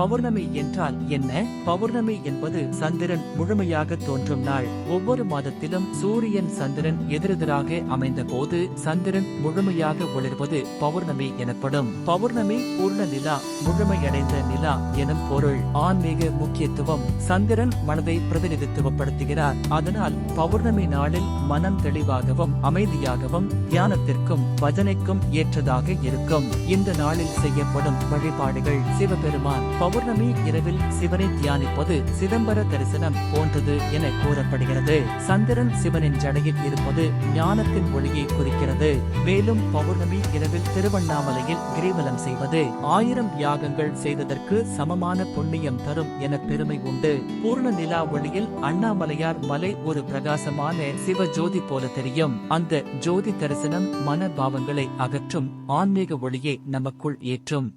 பௌர்ணமி என்றால் என்ன? பௌர்ணமி என்பது சந்திரன் முழுமையாக தோன்றும் நாள். ஒவ்வொரு மாதத்திலும் சூரியன் சந்திரன் எதிரெதிராக அமைந்த போது சந்திரன் முழுமையாக ஒளிர்வது பௌர்ணமி எனப்படும். பௌர்ணமி பூர்ண நிலா முழுமையடைந்த நிலா எனும் பொருள். ஆன்மீக முக்கியத்துவம். சந்திரன் மனதை பிரதிநிதித்துவப்படுத்துகிறார். அதனால் பௌர்ணமி நாளில் மனம் தெளிவாகவும் அமைதியாகவும் தியானத்திற்கும் பஜனைக்கும் ஏற்றதாக இருக்கும். இந்த நாளில் செய்யப்படும் வழிபாடுகள் சிவபெருமான் பௌர்ணமி இரவில் சிவனை தியானிப்பது சிதம்பர தரிசனம் போன்றது என கூறப்படுகிறது. சந்திரன் சிவனின் ஜடையில் இருப்பது ஞானத்தின் ஒளியை குறிக்கிறது. மேலும் பௌர்ணமி இரவில் திருவண்ணாமலையில் கிரிவலம் செய்வது ஆயிரம் யாகங்கள் செய்ததற்கு சமமான புண்ணியம் தரும் என பெருமை உண்டு. பூர்ண நிலா ஒளியில் அண்ணாமலையார் மலை ஒரு பிரகாசமான சிவ ஜோதி போல தெரியும். அந்த ஜோதி தரிசனம் மன பாவங்களை அகற்றும் ஆன்மீக ஒளியை நமக்குள் ஏற்றும்.